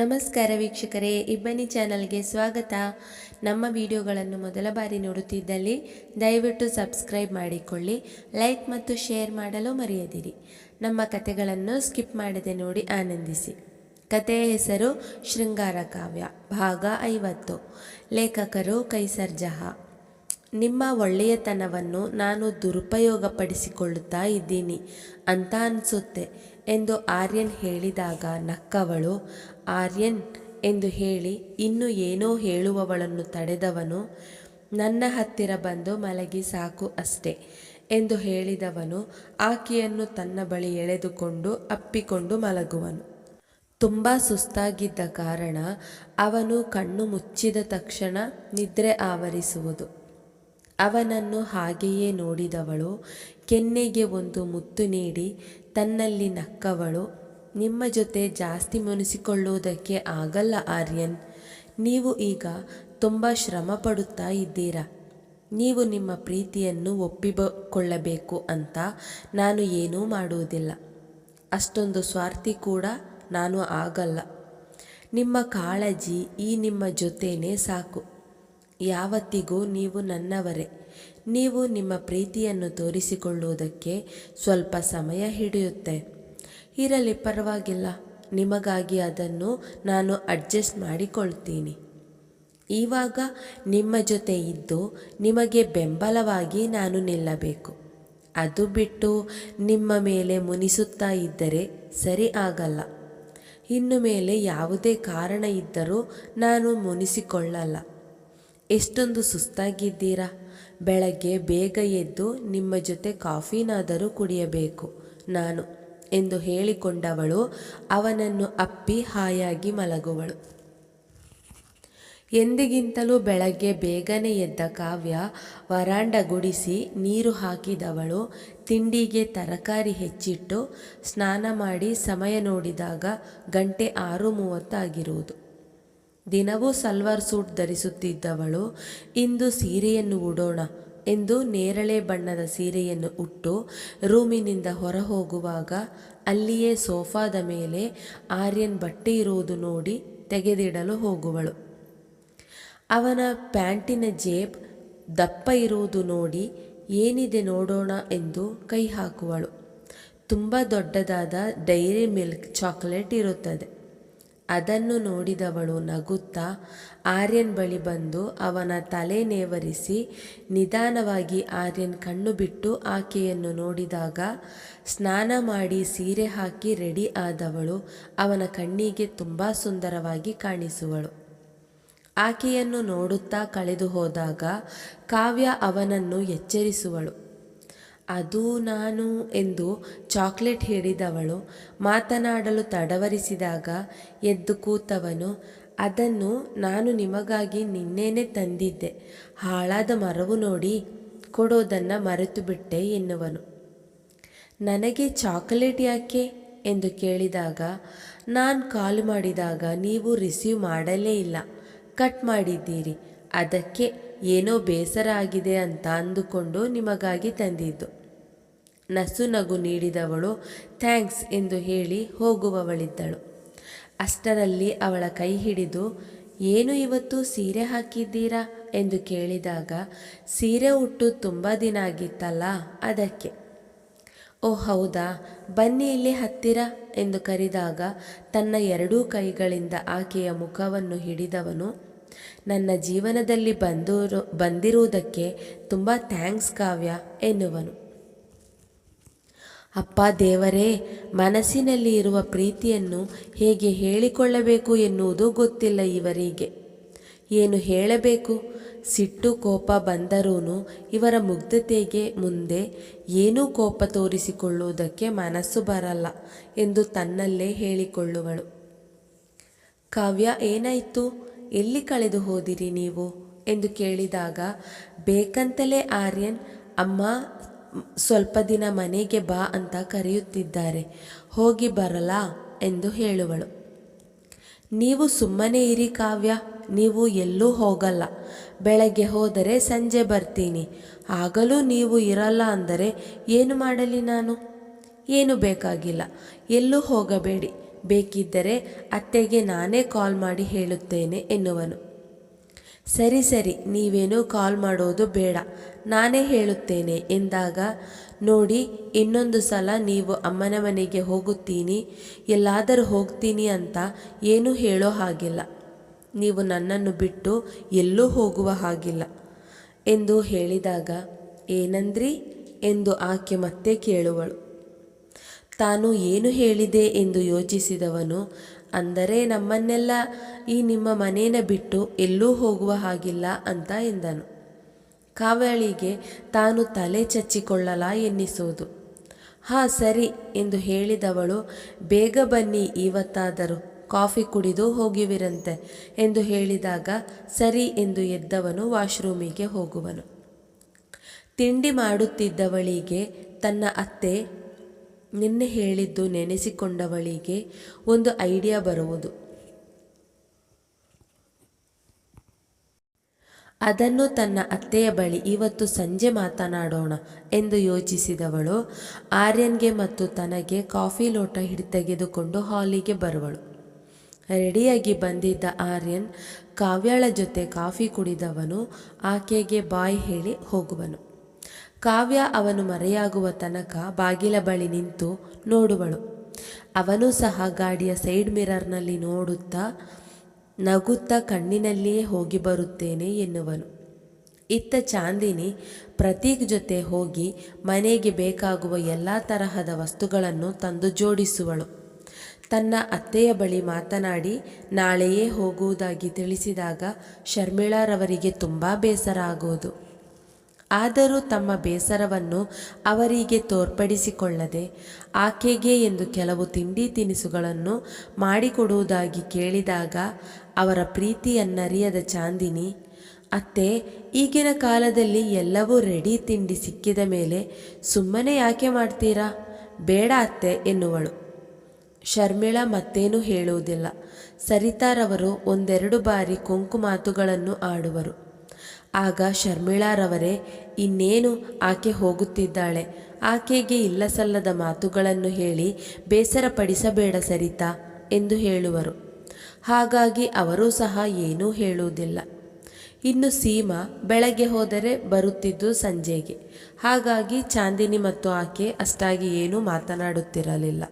ನಮಸ್ಕಾರ ವೀಕ್ಷಕರೇ, ಇಬ್ಬನಿ ಚಾನಲ್ಗೆ ಸ್ವಾಗತ. ನಮ್ಮ ವಿಡಿಯೋಗಳನ್ನು ಮೊದಲ ಬಾರಿ ನೋಡುತ್ತಿದ್ದಲ್ಲಿ ದಯವಿಟ್ಟು ಸಬ್ಸ್ಕ್ರೈಬ್ ಮಾಡಿಕೊಳ್ಳಿ, ಲೈಕ್ ಮತ್ತು ಶೇರ್ ಮಾಡಲು ಮರೆಯದಿರಿ. ನಮ್ಮ ಕತೆಗಳನ್ನು ಸ್ಕಿಪ್ ಮಾಡದೆ ನೋಡಿ ಆನಂದಿಸಿ. ಕತೆಯ ಹೆಸರು ಶೃಂಗಾರ ಕಾವ್ಯ, ಭಾಗ ಐವತ್ತು. ಲೇಖಕರು ಕೈಸರ್ ಜಹಾ. ನಿಮ್ಮ ಒಳ್ಳೆಯತನವನ್ನು ನಾನು ದುರುಪಯೋಗಪಡಿಸಿಕೊಳ್ಳುತ್ತಾ ಇದ್ದೀನಿ ಅಂತ ಅನಿಸುತ್ತೆ ಎಂದು ಆರ್ಯನ್ ಹೇಳಿದಾಗ ನಕ್ಕವಳು ಆರ್ಯನ್ ಎಂದು ಹೇಳಿ ಇನ್ನು ಏನೋ ಹೇಳುವವಳನ್ನು ತಡೆದವನು ನನ್ನ ಹತ್ತಿರ ಬಂದು ಮಲಗಿ ಸಾಕು ಅಷ್ಟೆ ಎಂದು ಹೇಳಿದವನು ಆಕೆಯನ್ನು ತನ್ನ ಬಳಿ ಎಳೆದುಕೊಂಡು ಅಪ್ಪಿಕೊಂಡು ಮಲಗುವನು. ತುಂಬ ಸುಸ್ತಾಗಿದ್ದ ಕಾರಣ ಅವನು ಕಣ್ಣು ಮುಚ್ಚಿದ ತಕ್ಷಣ ನಿದ್ರೆ ಆವರಿಸುವುದು. ಅವನನ್ನು ಹಾಗೆಯೇ ನೋಡಿದವಳು, ಕೆನ್ನೆಗೆ ಒಂದು ಮುತ್ತು ನೀಡಿ, ತನ್ನಲ್ಲಿ ನಕ್ಕವಳು ನಿಮ್ಮ ಜೊತೆ ಜಾಸ್ತಿ ಮುನಿಸಿಕೊಳ್ಳುವುದಕ್ಕೆ ಆಗಲ್ಲ ಆರ್ಯನ್. ನೀವು ಈಗ ತುಂಬ ಶ್ರಮ ಪಡುತ್ತಾ ಇದ್ದೀರಾ. ನೀವು ನಿಮ್ಮ ಪ್ರೀತಿಯನ್ನು ಒಪ್ಪಿಕೊಳ್ಳಬೇಕು ಅಂತ ನಾನು ಏನೂ ಮಾಡುವುದಿಲ್ಲ. ಅಷ್ಟೊಂದು ಸ್ವಾರ್ಥಿ ಕೂಡ ನಾನು ಆಗಲ್ಲ. ನಿಮ್ಮ ಕಾಳಜಿ ಈ ನಿಮ್ಮ ಜೊತೆನೇ ಸಾಕು. ಯಾವತ್ತಿಗೂ ನೀವು ನನ್ನವರೇ. ನೀವು ನಿಮ್ಮ ಪ್ರೀತಿಯನ್ನು ತೋರಿಸಿಕೊಳ್ಳುವುದಕ್ಕೆ ಸ್ವಲ್ಪ ಸಮಯ ಹಿಡಿಯುತ್ತೆ. ಇರಲಿ, ಪರವಾಗಿಲ್ಲ. ನಿಮಗಾಗಿ ಅದನ್ನು ನಾನು ಅಡ್ಜಸ್ಟ್ ಮಾಡಿಕೊಳ್ತೀನಿ. ಇವಾಗ ನಿಮ್ಮ ಜೊತೆ ಇದ್ದು ನಿಮಗೆ ಬೆಂಬಲವಾಗಿ ನಾನು ನಿಲ್ಲಬೇಕು. ಅದು ಬಿಟ್ಟು ನಿಮ್ಮ ಮೇಲೆ ಮುನಿಸುತ್ತಾ ಇದ್ದರೆ ಸರಿ ಆಗಲ್ಲ. ಇನ್ನು ಮೇಲೆ ಯಾವುದೇ ಕಾರಣ ಇದ್ದರೂ ನಾನು ಮುನಿಸಿಕೊಳ್ಳಲ್ಲ. ಎಷ್ಟೊಂದು ಸುಸ್ತಾಗಿದ್ದೀರಾ? ಬೆಳಗ್ಗೆ ಬೇಗ ಎದ್ದು ನಿಮ್ಮ ಜೊತೆ ಕಾಫಿನಾದರೂ ಕುಡಿಯಬೇಕು, ನಾನು. ಎಂದು ಹೇಳಿಕೊಂಡವಳು, ಅವನನ್ನು ಅಪ್ಪಿ ಹಾಯಾಗಿ ಮಲಗುವಳು. ಎಂದಿಗಿಂತಲೂ ಬೆಳಗ್ಗೆ ಬೇಗನೆ ಎದ್ದ ಕಾವ್ಯ ವರಾಂಡ ಗುಡಿಸಿ ನೀರು ಹಾಕಿದವಳು. ತಿಂಡಿಗೆ ತರಕಾರಿ ಹೆಚ್ಚಿಟ್ಟು ಸ್ನಾನ ಮಾಡಿ ಸಮಯ ನೋಡಿದಾಗ ಗಂಟೆ ಆರು ಮೂವತ್ತಾಗಿರುವುದು ದಿನವೂ ಸಲ್ವಾರ್ ಸೂಟ್ ಧರಿಸುತ್ತಿದ್ದವಳು. ಇಂದು ಸೀರೆಯನ್ನು ಉಡೋಣ ಎಂದು ನೇರಳೆ ಬಣ್ಣದ ಸೀರೆಯನ್ನು ಉಟ್ಟು ರೂಮಿನಿಂದ ಹೊರ ಹೋಗುವಾಗ ಅಲ್ಲಿಯೇ ಸೋಫಾದ ಮೇಲೆ ಆರ್ಯನ್ ಬಟ್ಟೆ ಇರುವುದು ನೋಡಿ ತೆಗೆದಿಡಲು ಹೋಗುವಳು. ಅವನ ಪ್ಯಾಂಟಿನ ಜೇಬ್ ದಪ್ಪ ಇರುವುದು ನೋಡಿ ಏನಿದೆ ನೋಡೋಣ ಎಂದು ಕೈ ಹಾಕುವಳು. ತುಂಬ ದೊಡ್ಡದಾದ ಡೈರಿ ಮಿಲ್ಕ್ ಚಾಕ್ಲೇಟ್ ಇರುತ್ತದೆ. ಅದನ್ನು ನೋಡಿದವಳು ನಗುತ್ತಾ ಆರ್ಯನ್ ಬಳಿ ಬಂದು ಅವನ ತಲೆ ನೇವರಿಸಿ ನಿಧಾನವಾಗಿ ಆರ್ಯನ್ ಕಣ್ಣು ಬಿಟ್ಟು ಆಕೆಯನ್ನು ನೋಡಿದಾಗ ಸ್ನಾನ ಮಾಡಿ ಸೀರೆ ಹಾಕಿ ರೆಡಿ ಆದವಳು ಅವನ ಕಣ್ಣಿಗೆ ತುಂಬ ಸುಂದರವಾಗಿ ಕಾಣಿಸುವಳು. ಆಕೆಯನ್ನು ನೋಡುತ್ತಾ ಕಳೆದು ಹೋದಾಗ ಕಾವ್ಯ ಅವನನ್ನು ಎಚ್ಚರಿಸುವಳು. ಅದು ನಾನು ಎಂದು ಚಾಕ್ಲೇಟ್ ಹೇಳಿದವಳು. ಮಾತನಾಡಲು ತಡವರಿಸಿದಾಗ ಎದ್ದು ಕೂತವನು, ಅದನ್ನು ನಾನು ನಿಮಗಾಗಿ ನಿನ್ನೇನೆ ತಂದಿದ್ದೆ. ಹಾಳಾದ ಮರವು ನೋಡಿ ಕೊಡೋದನ್ನು ಮರೆತು ಬಿಟ್ಟೆ ಎನ್ನುವನು. ನನಗೆ ಚಾಕೊಲೇಟ್ ಯಾಕೆ? ಎಂದು ಕೇಳಿದಾಗ, ನಾನು ಕಾಲ್ ಮಾಡಿದಾಗ ನೀವು ರಿಸೀವ್ ಮಾಡಲೇ ಇಲ್ಲ. ಕಟ್ ಮಾಡಿದ್ದೀರಿ. ಅದಕ್ಕೆ ಏನೋ ಬೇಸರ ಆಗಿದೆ ಅಂತ ಅಂದುಕೊಂಡು ನಿಮಗಾಗಿ ತಂದಿದ್ದು. ನಸು ನಗು ನೀಡಿದವಳು, ಥ್ಯಾಂಕ್ಸ್ ಎಂದು ಹೇಳಿ ಹೋಗುವವಳಿದ್ದಳು. ಅಷ್ಟರಲ್ಲಿ ಅವಳ ಕೈ ಹಿಡಿದು, ಏನು ಇವತ್ತು ಸೀರೆ ಹಾಕಿದ್ದೀರಾ? ಎಂದು ಕೇಳಿದಾಗ, ಸೀರೆ ಉಟ್ಟು ತುಂಬ ದಿನ ಆಗಿತ್ತಲ್ಲ, ಅದಕ್ಕೆ. ಓ ಹೌದಾ, ಬನ್ನಿ ಇಲ್ಲಿ ಹತ್ತಿರ, ಎಂದು ಕರೆದಾಗ, ತನ್ನ ಎರಡೂ ಕೈಗಳಿಂದ ಆಕೆಯ ಮುಖವನ್ನು ಹಿಡಿದವನು, ನನ್ನ ಜೀವನದಲ್ಲಿ ಬಂದೂರು, ಬಂದಿರುವುದಕ್ಕೆ ತುಂಬ ಥ್ಯಾಂಕ್ಸ್ ಕಾವ್ಯ, ಎನ್ನುವನು. ಅಪ್ಪ ದೇವರೇ, ಮನಸ್ಸಿನಲ್ಲಿ ಇರುವ ಪ್ರೀತಿಯನ್ನು ಹೇಗೆ ಹೇಳಿಕೊಳ್ಳಬೇಕು ಎನ್ನುವುದು ಗೊತ್ತಿಲ್ಲ ಇವರಿಗೆ. ಏನು ಹೇಳಬೇಕು? ಸಿಟ್ಟು ಕೋಪ ಬಂದರೂ ಇವರ ಮುಗ್ಧತೆಗೆ ಮುಂದೆ ಏನೂ ಕೋಪ ತೋರಿಸಿಕೊಳ್ಳುವುದಕ್ಕೆ ಮನಸ್ಸು ಬರಲ್ಲ ಎಂದು ತನ್ನಲ್ಲೇ ಹೇಳಿಕೊಳ್ಳುವಳು. ಕಾವ್ಯ, ಏನಾಯಿತು? ಎಲ್ಲಿ ಕಳೆದು ಹೋದಿರಿ ನೀವು? ಎಂದು ಕೇಳಿದಾಗ, ಬೇಕಂತಲೇ ಆರ್ಯನ್, ಅಮ್ಮ ಸ್ವಲ್ಪ ದಿನ ಮನೆಗೆ ಬಾ ಅಂತ ಕರೆಯುತ್ತಿದ್ದಾರೆ. ಹೋಗಿ ಬರಲ ಎಂದು ಹೇಳುವಳು. ನೀವು ಸುಮ್ಮನೆ ಇರಿ ಕಾವ್ಯ, ನೀವು ಎಲ್ಲೂ ಹೋಗಲ್ಲ. ಬೆಳಗ್ಗೆ ಹೋದರೆ ಸಂಜೆ ಬರ್ತೀನಿ. ಆಗಲೂ ನೀವು ಇರಲ್ಲ ಅಂದರೆ ಏನು ಮಾಡಲಿ ನಾನು? ಏನು ಬೇಕಾಗಿಲ್ಲ. ಎಲ್ಲೂ ಹೋಗಬೇಡಿ. ಬೇಕಿದ್ದರೆ ಅತ್ತೆಗೆ ನಾನೇ ಕಾಲ್ ಮಾಡಿ ಹೇಳುತ್ತೇನೆ ಎನ್ನುವನು. ಸರಿ ಸರಿ, ನೀವೇನೂ ಕಾಲ್ ಮಾಡೋದು ಬೇಡ. ನಾನೇ ಹೇಳುತ್ತೇನೆ ಎಂದಾಗ, ನೋಡಿ, ಇನ್ನೊಂದು ಸಲ ನೀವು ಅಮ್ಮನ ಮನೆಗೆ ಹೋಗುತ್ತೀನಿ, ಎಲ್ಲಾದರೂ ಹೋಗ್ತೀನಿ ಅಂತ ಏನೂ ಹೇಳೋ ಹಾಗಿಲ್ಲ. ನೀವು ನನ್ನನ್ನು ಬಿಟ್ಟು ಎಲ್ಲೂ ಹೋಗುವ ಹಾಗಿಲ್ಲ ಎಂದು ಹೇಳಿದಾಗ, ಏನಂದ್ರಿ ಎಂದು ಆಕೆ ಮತ್ತೆ ಕೇಳುವಳು. ತಾನು ಏನು ಹೇಳಿದೆ ಎಂದು ಯೋಚಿಸಿದವನು ಅಂದರೆ ನಮ್ಮನ್ನೆಲ್ಲ ಈ ನಿಮ್ಮ ಮನೇನ ಬಿಟ್ಟು ಎಲ್ಲೂ ಹೋಗುವ ಹಾಗಿಲ್ಲ ಅಂತ ಎಂದನು. ಕಾವಳಿಗೆ ತಾನು ತಲೆ ಚಚ್ಚಿಕೊಳ್ಳಲ ಎನ್ನಿಸುವುದು. ಹಾ, ಸರಿ ಎಂದು ಹೇಳಿದವಳು, ಬೇಗ ಬನ್ನಿ, ಇವತ್ತಾದರೂ ಕಾಫಿ ಕುಡಿದು ಹೋಗಿವಿರಂತೆ ಎಂದು ಹೇಳಿದಾಗ ಸರಿ ಎಂದು ಎದ್ದವನು ವಾಶ್ರೂಮಿಗೆ ಹೋಗುವನು. ತಿಂಡಿ ಮಾಡುತ್ತಿದ್ದವಳಿಗೆ ತನ್ನ ಅತ್ತೆ ನಿನ್ನೆ ಹೇಳಿದ್ದು ನೆನೆಸಿಕೊಂಡವಳಿಗೆ ಒಂದು ಐಡಿಯಾ ಬರುವುದು. ಅದನ್ನು ತನ್ನ ಅತ್ತೆಯ ಬಳಿ ಇವತ್ತು ಸಂಜೆ ಮಾತನಾಡೋಣ ಎಂದು ಯೋಚಿಸಿದವಳು. ಆರ್ಯನ್ಗೆ ಮತ್ತು ತನಗೆ ಕಾಫಿ ಲೋಟ ಹಿಡಿ ತೆಗೆದುಕೊಂಡು ಹಾಲಿಗೆ ಬರುವಳು. ರೆಡಿಯಾಗಿ ಬಂದಿದ್ದ ಆರ್ಯನ್ ಕಾವ್ಯಾಳ ಜೊತೆ ಕಾಫಿ ಕುಡಿದವನು. ಆಕೆಗೆ ಬಾಯ್ ಹೇಳಿ ಹೋಗುವನು. ಕಾವ್ಯ ಅವನು ಮರೆಯಾಗುವ ತನಕ ಬಾಗಿಲ ಬಳಿ ನಿಂತು ನೋಡುವಳು. ಅವನು ಸಹ ಗಾಡಿಯ ಸೈಡ್ ಮಿರರ್ನಲ್ಲಿ ನೋಡುತ್ತಾ ನಗುತ್ತಾ ಕಣ್ಣಿನಲ್ಲಿಯೇ ಹೋಗಿ ಬರುತ್ತೇನೆ ಎನ್ನುವನು. ಇತ್ತ ಚಾಂದಿನಿ ಪ್ರತೀಕ್ ಜೊತೆ ಹೋಗಿ ಮನೆಗೆ ಬೇಕಾಗುವ ಎಲ್ಲ ತರಹದ ವಸ್ತುಗಳನ್ನು ತಂದು ಜೋಡಿಸುವಳು. ತನ್ನ ಅತ್ತೆಯ ಬಳಿ ಮಾತನಾಡಿ, ನಾಳೆಯೇ ಹೋಗುವುದಾಗಿ ತಿಳಿಸಿದಾಗ ಶರ್ಮಿಳಾರವರಿಗೆ ತುಂಬ ಬೇಸರ ಆಗುವುದು ಆದರೂ ತಮ್ಮ ಬೇಸರವನ್ನು ಅವರಿಗೆ ತೋರ್ಪಡಿಸಿಕೊಳ್ಳದೆ, ಆಕೆಗೆ ಎಂದು ಕೆಲವು ತಿಂಡಿ ತಿನಿಸುಗಳನ್ನು ಮಾಡಿಕೊಡುವುದಾಗಿ ಕೇಳಿದಾಗ ಅವರ ಪ್ರೀತಿಯನ್ನರಿಯದ ಚಾಂದಿನಿ, ಅತ್ತೆ, ಈಗಿನ ಕಾಲದಲ್ಲಿ ಎಲ್ಲವೂ ರೆಡಿ ತಿಂಡಿ ಸಿಕ್ಕಿದ ಮೇಲೆ ಸುಮ್ಮನೆ ಯಾಕೆ ಮಾಡ್ತೀರಾ? ಬೇಡ ಅತ್ತೆ, ಎನ್ನುವಳು. ಶರ್ಮಿಳಾ ಮತ್ತೇನೂ ಹೇಳುವುದಿಲ್ಲ. ಸರಿತಾರವರು ಒಂದೆರಡು ಬಾರಿ ಕೊಂಕು ಮಾತುಗಳನ್ನು ಆಡುವರು. ಆಗ ಶರ್ಮಿಳಾರವರೇ, ಇನ್ನೇನು ಆಕೆ ಹೋಗುತ್ತಿದ್ದಾಳೆ? ಆಕೆಗೆ ಇಲ್ಲಸಲ್ಲದ ಮಾತುಗಳನ್ನು ಹೇಳಿ ಬೇಸರಪಡಿಸಬೇಡ ಸರಿತಾ ಎಂದು ಹೇಳುವರು. ಹಾಗಾಗಿ ಅವರೂ ಸಹ ಏನೂ ಹೇಳುವುದಿಲ್ಲ. ಇನ್ನು ಸೀಮಾ ಬೆಳಗ್ಗೆ ಹೋದರೆ ಬರುತ್ತಿದ್ದು ಸಂಜೆಗೆ. ಹಾಗಾಗಿ ಚಾಂದಿನಿ ಮತ್ತು ಆಕೆ ಅಷ್ಟಾಗಿ ಏನೂ ಮಾತನಾಡುತ್ತಿರಲಿಲ್ಲ.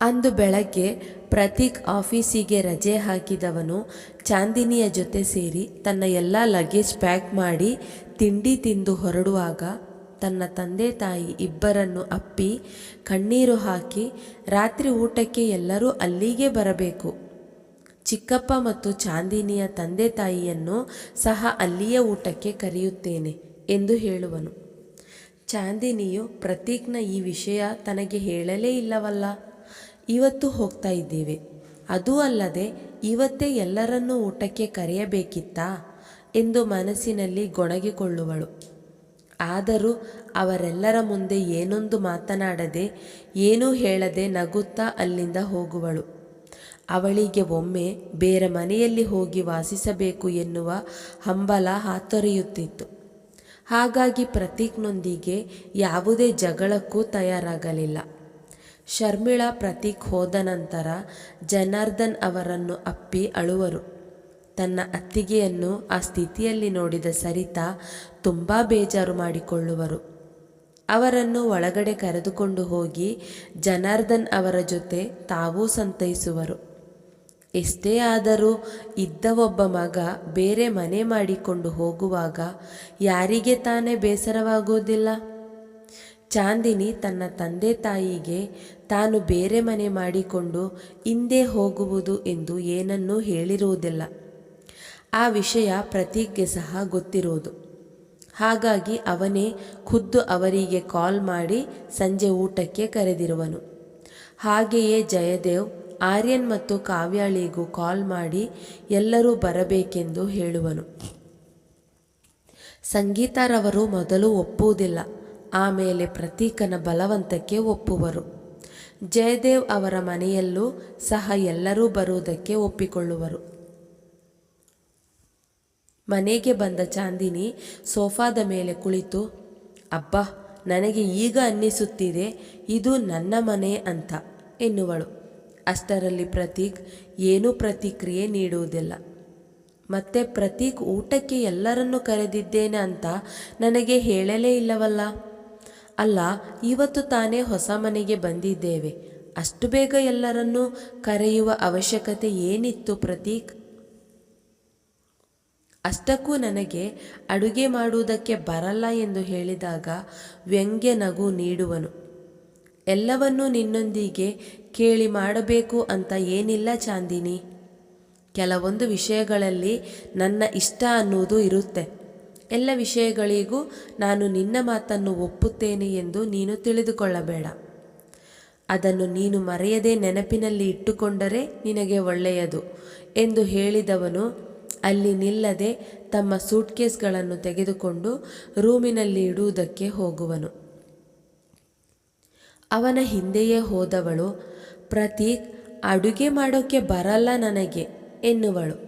ಅಂದು ಬೆಳಗ್ಗೆ ಪ್ರತೀಕ್ ಆಫೀಸಿಗೆ ರಜೆ ಹಾಕಿದವನು ಚಾಂದಿನಿಯ ಜೊತೆ ಸೇರಿ ತನ್ನ ಎಲ್ಲ ಲಗೇಜ್ ಪ್ಯಾಕ್ ಮಾಡಿ ತಿಂಡಿ ತಿಂದು ಹೊರಡುವಾಗ ತನ್ನ ತಂದೆ ತಾಯಿ ಇಬ್ಬರನ್ನು ಅಪ್ಪಿ, ಕಣ್ಣೀರು ಹಾಕಿ ರಾತ್ರಿ ಊಟಕ್ಕೆ ಎಲ್ಲರೂ ಅಲ್ಲಿಗೆ ಬರಬೇಕು. ಚಿಕ್ಕಪ್ಪ ಮತ್ತು ಚಾಂದಿನಿಯ ತಂದೆ ತಾಯಿಯನ್ನು ಸಹ ಅಲ್ಲಿಯ ಊಟಕ್ಕೆ ಕರೆಯುತ್ತೇನೆ ಎಂದು ಹೇಳುವನು. ಚಾಂದಿನಿಯು ಪ್ರತೀಕ್ನ ಈ ವಿಷಯ ತನಗೆ ಹೇಳಲೇ ಇಲ್ಲವಲ್ಲ. ಇವತ್ತು ಹೋಗ್ತಾ ಇದ್ದೇವೆ. ಅದೂ ಅಲ್ಲದೆ ಇವತ್ತೇ ಎಲ್ಲರನ್ನೂ ಊಟಕ್ಕೆ ಕರೆಯಬೇಕಿತ್ತಾ? ಎಂದು ಮನಸ್ಸಿನಲ್ಲಿ ಗೊಣಗಿಕೊಳ್ಳುವಳು. ಆದರೂ ಅವರೆಲ್ಲರ ಮುಂದೆ ಏನೊಂದು ಮಾತನಾಡದೆ, ಏನೂ ಹೇಳದೆ ನಗುತ್ತಾ ಅಲ್ಲಿಂದ ಹೋಗುವಳು. ಅವಳಿಗೆ ಒಮ್ಮೆ ಬೇರೆ ಮನೆಯಲ್ಲಿ ಹೋಗಿ ವಾಸಿಸಬೇಕು ಎನ್ನುವ ಹಂಬಲ ಹಾತೊರೆಯುತ್ತಿತ್ತು. ಹಾಗಾಗಿ ಪ್ರತೀಕ್ನೊಂದಿಗೆ ಯಾವುದೇ ಜಗಳಕ್ಕೂ ತಯಾರಾಗಲಿಲ್ಲ. ಶರ್ಮಿಳಾ ಪ್ರತೀಕ್ ಹೋದ ನಂತರ ಜನಾರ್ದನ್ ಅವರನ್ನು ಅಪ್ಪಿ ಅಳುವರು. ತನ್ನ ಅತ್ತಿಗೆಯನ್ನು ಆ ಸ್ಥಿತಿಯಲ್ಲಿ ನೋಡಿದ ಸರಿತಾ ತುಂಬ ಬೇಜಾರು ಮಾಡಿಕೊಳ್ಳುವರು. ಅವರನ್ನು ಒಳಗಡೆ ಕರೆದುಕೊಂಡು ಹೋಗಿ ಜನಾರ್ದನ್ ಅವರ ಜೊತೆ ತಾವೂ ಸಂತೈಸುವರು. ಎಷ್ಟೇ ಆದರೂ ಇದ್ದ ಒಬ್ಬ ಮಗ ಬೇರೆ ಮನೆ ಮಾಡಿಕೊಂಡು ಹೋಗುವಾಗ ಯಾರಿಗೆ ತಾನೇ ಬೇಸರವಾಗುವುದಿಲ್ಲ? ಚಾಂದಿನಿ ತನ್ನ ತಂದೆ ತಾಯಿಗೆ ತಾನು ಬೇರೆ ಮನೆ ಮಾಡಿಕೊಂಡು ಹಿಂದೆ ಹೋಗುವುದು ಎಂದು ಏನನ್ನೂ ಹೇಳಿರುವುದಿಲ್ಲ. ಆ ವಿಷಯ ಪ್ರತೀಕ್ಗೆ ಸಹ ಗೊತ್ತಿರುವುದು. ಹಾಗಾಗಿ ಅವನೇ ಖುದ್ದು ಅವರಿಗೆ ಕಾಲ್ ಮಾಡಿ ಸಂಜೆ ಊಟಕ್ಕೆ ಕರೆದಿರುವನು. ಹಾಗೆಯೇ ಜಯದೇವ್, ಆರ್ಯನ್ ಮತ್ತು ಕಾವ್ಯಾಳಿಗೂ ಕಾಲ್ ಮಾಡಿ ಎಲ್ಲರೂ ಬರಬೇಕೆಂದು ಹೇಳುವನು. ಸಂಗೀತಾರವರು ಮೊದಲು ಒಪ್ಪುವುದಿಲ್ಲ. ಆಮೇಲೆ ಪ್ರತೀಕನ ಬಲವಂತಕ್ಕೆ ಒಪ್ಪುವರು. ಜಯದೇವ್ ಅವರ ಮನೆಯಲ್ಲೂ ಸಹ ಎಲ್ಲರೂ ಬರುವುದಕ್ಕೆ ಒಪ್ಪಿಕೊಳ್ಳುವರು. ಮನೆಗೆ ಬಂದ ಚಾಂದಿನಿ ಸೋಫಾದ ಮೇಲೆ ಕುಳಿತು, ಅಬ್ಬ, ನನಗೆ ಈಗ ಅನ್ನಿಸುತ್ತಿದೆ, ಇದು ನನ್ನ ಮನೆ ಅಂತ ಎನ್ನುವಳು. ಅಷ್ಟರಲ್ಲಿ ಪ್ರತೀಕ್ ಏನೂ ಪ್ರತಿಕ್ರಿಯೆ ನೀಡುವುದಿಲ್ಲ. ಮತ್ತೆ ಪ್ರತೀಕ್ ಊಟಕ್ಕೆ ಎಲ್ಲರನ್ನು ಕರೆದಿದ್ದೇನೆ ಅಂತ ನನಗೆ ಹೇಳಲೇ ಇಲ್ಲವಲ್ಲ? ಅಲ್ಲ, ಇವತ್ತು ತಾನೇ ಹೊಸ ಮನೆಗೆ ಬಂದಿದ್ದೇವೆ. ಅಷ್ಟು ಬೇಗ ಎಲ್ಲರನ್ನೂ ಕರೆಯುವ ಅವಶ್ಯಕತೆ ಏನಿತ್ತು ಪ್ರತೀಕ್? ಅಷ್ಟಕ್ಕೂ ನನಗೆ ಅಡುಗೆ ಮಾಡುವುದಕ್ಕೆ ಬರಲ್ಲ ಎಂದು ಹೇಳಿದಾಗ ವ್ಯಂಗ್ಯ ನಗು ನೀಡುವನು. ಎಲ್ಲವನ್ನೂ ನಿನ್ನೊಂದಿಗೆ ಕೇಳಿ ಮಾಡಬೇಕು ಅಂತ ಏನಿಲ್ಲ ಚಾಂದಿನಿ. ಕೆಲವೊಂದು ವಿಷಯಗಳಲ್ಲಿ ನನ್ನ ಇಷ್ಟ ಅನ್ನುವುದು ಇರುತ್ತೆ. ಎಲ್ಲ ವಿಷಯಗಳಿಗೂ ನಾನು ನಿನ್ನ ಮಾತನ್ನು ಒಪ್ಪುತ್ತೇನೆ ಎಂದು ನೀನು ತಿಳಿದುಕೊಳ್ಳಬೇಡ. ಅದನ್ನು ನೀನು ಮರೆಯದೆ ನೆನಪಿನಲ್ಲಿ ಇಟ್ಟುಕೊಂಡರೆ ನಿನಗೆ ಒಳ್ಳೆಯದು ಎಂದು ಹೇಳಿದವನು ಅಲ್ಲಿ ನಿಲ್ಲದೆ ತಮ್ಮ ಸೂಟ್ಕೇಸ್ಗಳನ್ನು ತೆಗೆದುಕೊಂಡು ರೂಮಿನಲ್ಲಿ ಇಡುವುದಕ್ಕೆ ಹೋಗುವನು. ಅವನ ಹಿಂದೆಯೇ ಹೋದವಳು, ಪ್ರತೀಕ್, ಅಡುಗೆ ಮಾಡೋಕ್ಕೆ ಬರಲ್ಲ ನನಗೆ ಎನ್ನುವಳು.